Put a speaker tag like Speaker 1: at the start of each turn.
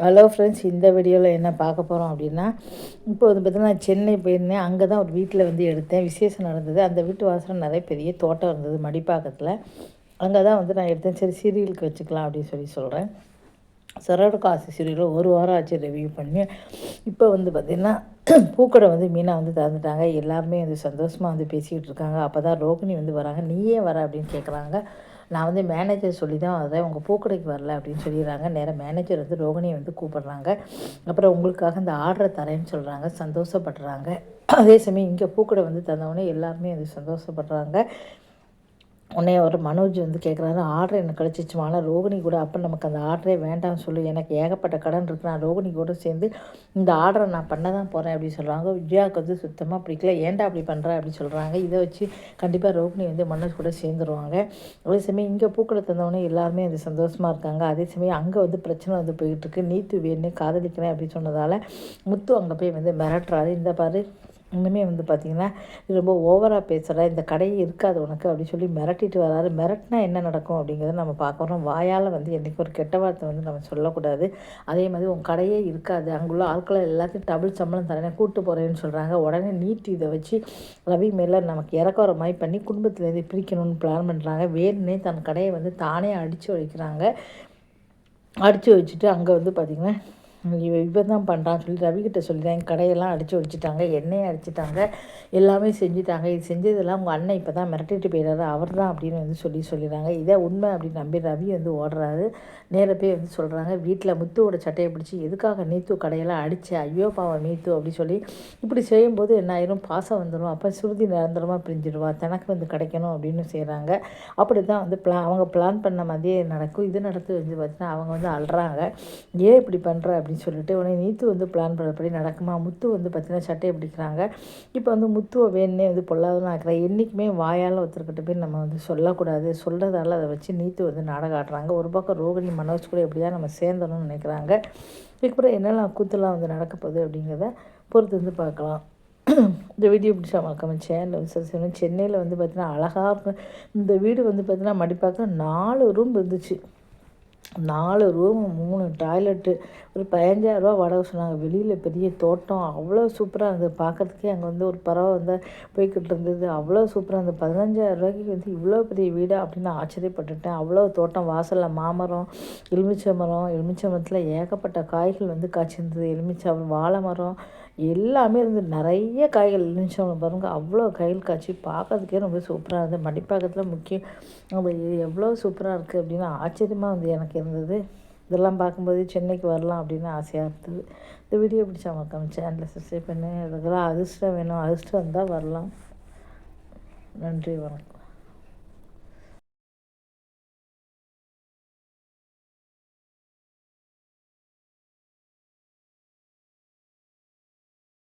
Speaker 1: Hello friends இந்த வீடியோவில் என்ன பார்க்க போகிறோம் அப்படின்னா இப்போ வந்து பார்த்திங்கன்னா நான் சென்னை போயிருந்தேன். அங்கே தான் ஒரு வீட்டில் வந்து எடுத்தேன். விசேஷம் நடந்தது. அந்த வீட்டு வாசல் நிறைய பெரிய தோட்டம் இருந்தது மடிப்பாக்கத்தில். அங்கே தான் வந்து நான் எடுத்தேன். சரி சீரியலுக்கு வச்சுக்கலாம் அப்படின்னு சொல்லி சொல்கிறேன் சரோட காசு சீரியலில் ஒரு வாரம் ஆச்சு ரிவ்யூ பண்ணி. இப்போ வந்து பார்த்திங்கன்னா பூக்கடை வந்து மீனா வந்து திறந்துட்டாங்க. எல்லாருமே வந்து சந்தோஷமாக வந்து பேசிக்கிட்டு இருக்காங்க. அப்போ தான் ரோகிணி வந்து வராங்க. நீயே வர அப்படின்னு கேட்குறாங்க நான் வந்து மேனேஜர் சொல்லி தான் அதை உங்கள் பூக்கடைக்கு வரல அப்படின்னு சொல்லிடுறாங்க. நேராக மேனேஜர் வந்து ரோகிணியை வந்து கூப்பிடுறாங்க. அப்புறம் உங்களுக்காக இந்த ஆர்டரை தரேன்னு சொல்கிறாங்க சந்தோஷப்படுறாங்க. அதே சமயம் இங்கே பூக்கடை வந்து தந்தவொடனே எல்லாருமே வந்து சந்தோஷப்படுறாங்க. உடனே ஒரு மனோஜ் வந்து கேட்குறாரு ஆர்டர் எனக்கு கிடச்சிச்சுமா ஆனால் ரோகிணி கூட அப்போ நமக்கு அந்த ஆர்டரே வேண்டாம்னு சொல்லி. எனக்கு ஏகப்பட்ட கடன் இருக்கு. நான் ரோகிணி கூட சேர்ந்து இந்த ஆர்டரை நான் பண்ண தான் போகிறேன் அப்படின்னு சொல்கிறாங்க விஜயாவுக்கு வந்து சுத்தமாக பிடிக்கல. ஏன்டா அப்படி பண்ணுற அப்படின்னு சொல்கிறாங்க இதை வச்சு கண்டிப்பாக ரோகிணி வந்து மனோஜ் கூட சேர்ந்துருவாங்க. அதே சமயம் இங்கே பூக்களை தந்தவொடனே எல்லாருமே வந்து சந்தோஷமாக இருக்காங்க. அதே சமயம் அங்கே வந்து பிரச்சனை வந்து போயிட்டுருக்கு நீத்து வேணும் காதலிக்கிறேன் அப்படின்னு சொன்னதால் முத்து அங்கே போய் வந்து மிரட்டுறாரு. இந்த பாரு இன்னுமே வந்து பார்த்திங்கன்னா ரொம்ப ஓவராக பேசுகிற இந்த கடையே இருக்காது உனக்கு அப்படின்னு சொல்லி மிரட்டிட்டு வராரு. மிரட்டினா என்ன நடக்கும் அப்படிங்கிறத நம்ம பார்க்குறோம் வாயால் வந்து என்றைக்கும் ஒரு கெட்ட வார்த்தை வந்து நம்ம சொல்லக்கூடாது. அதே மாதிரி உன் கடையே இருக்காது. அங்குள்ள ஆட்களை எல்லாத்தையும் டபுள் சம்பளம் தரேன் கூட்டு போகிறேன்னு சொல்கிறாங்க உடனே நீட்டு இதை வச்சு ரவி மேலே நமக்கு இறக்குற மாதிரி பண்ணி குடும்பத்துலேருந்து பிரிக்கணும்னு பிளான் பண்ணுறாங்க வேணுன்னே தன் கடையை வந்து தானே அடித்து வைக்கிறாங்க அடித்து வச்சுட்டு அங்கே வந்து பார்த்திங்கன்னா இவன் இவன் தான் பண்ணுறான்னு சொல்லி ரவிக்கிட்ட என் கடையெல்லாம் அடித்து வச்சுட்டாங்க எண்ணெயை அடிச்சிட்டாங்க எல்லாமே செஞ்சுட்டாங்க. இது செஞ்சதெல்லாம் உங்கள் அண்ணன் இப்போ தான் மிரட்டிட்டு போயிடுறாரு அவர் தான் அப்படின்னு வந்து சொல்லி சொல்லிடுறாங்க. இதே உண்மை அப்படின்னு நம்பி ரவி வந்து ஓடுறாரு. நேராக போய் வந்து சொல்கிறாங்க வீட்டில் முத்துவோட சட்டையை பிடிச்சி எதுக்காக நீத்து கடையெல்லாம் அடித்து ஐயோ பாவம் நீத்து அப்படி சொல்லி. இப்படி செய்யும்போது என்ன ஆயிரும்? பாசம் வந்துடும் அப்போ சுருதி நிரந்தரமாக பிரிஞ்சிடுவா. தனக்கு வந்து கிடைக்கணும் அப்படின்னு செய்கிறாங்க அப்படி தான் வந்து பிளா அவங்க பிளான் பண்ண மாதிரியே நடக்கும். இது நடத்து வந்து பார்த்தீங்கன்னா அவங்க வந்து அழுறாங்க. ஏன் இப்படி பண்ணுற அப்படி அப்படின்னு சொல்லிட்டு உடனே நீத்து வந்து பிளான் பண்ணுறபடி நடக்குமா? முத்து வந்து பார்த்திங்கன்னா சட்டையை பிடிக்கிறாங்க. இப்போ வந்து முத்துவை வேணுன்னே வந்து பொல்லாதன்னு ஆக்கிறேன் என்றைக்குமே வாயால் ஒருத்தர்கிட்ட போய் நம்ம வந்து சொல்லக்கூடாது. சொல்கிறதால அதை வச்சு நீத்து வந்து நாடகம் ஆடுறாங்க. ஒரு பக்கம் ரோகிணி மனோஜ் கூட எப்படியா நம்ம சேர்ந்தணும்னு நினைக்கிறாங்க. இதுக்கப்புறம் என்னெல்லாம் கூத்தெல்லாம் வந்து நடக்க போகுது அப்படிங்கிறத பொறுத்து வந்து பார்க்கலாம். இந்த வீடியோ பிடிச்சா மறக்காம சேனல் வந்து சப்ஸ்கிரைப் சென்னையில் வந்து பார்த்திங்கன்னா அழகாக இருக்கும் இந்த வீடு வந்து பார்த்திங்கன்னா மடிப்பாக்க நாலு ரூம் இருந்துச்சு. நாலு ரூம் மூணு டாய்லெட்டு ஒரு பதினஞ்சாயிரரூபா வாடகை சொன்னாங்க. வெளியில் பெரிய தோட்டம் அவ்வளோ சூப்பராக இருந்தது. பார்க்குறதுக்கே அங்கே வந்து ஒரு பறவை வந்து போய்கிட்டு இருந்தது. அவ்வளோ சூப்பராக இருந்தது. பதினஞ்சாயிரரூபாய்க்கு வந்து இவ்வளோ பெரிய வீடு அப்படின்னு ஆச்சரியப்பட்டுட்டேன். அவ்வளோ தோட்டம் வாசலில் மாமரம் எலுமிச்சை மரம் எலுமிச்சை மரத்தில் ஏகப்பட்ட காய்கள் வந்து காய்ச்சிருந்தது. எலுமிச்சை வாழை மரம் எல்லாமே இருந்து நிறைய காய்கள் எலுமிச்சம் பாருங்கள் அவ்வளோ காய்கள் காய்ச்சி பார்க்கறதுக்கே ரொம்ப சூப்பராக இருந்தது. மடிப்பாக்கத்தில் முக்கியம் நம்ம எவ்வளோ சூப்பராக இருக்குது அப்படின்னு ஆச்சரியமாக வந்து எனக்கு இருந்தது. இதெல்லாம் பார்க்கும்போது சென்னைக்கு வரலாம் அப்படின்னு ஆசையாக இருந்தது. இந்த வீடியோ பிடிச்சா மக்கம் சேனலில் சப்ஸ்கிரைப் பண்ணி. அதுக்கெல்லாம் அதிர்ஷ்டம் வேணும். அதிர்ஷ்டம் வந்தால் வரலாம். நன்றி வணக்கம்.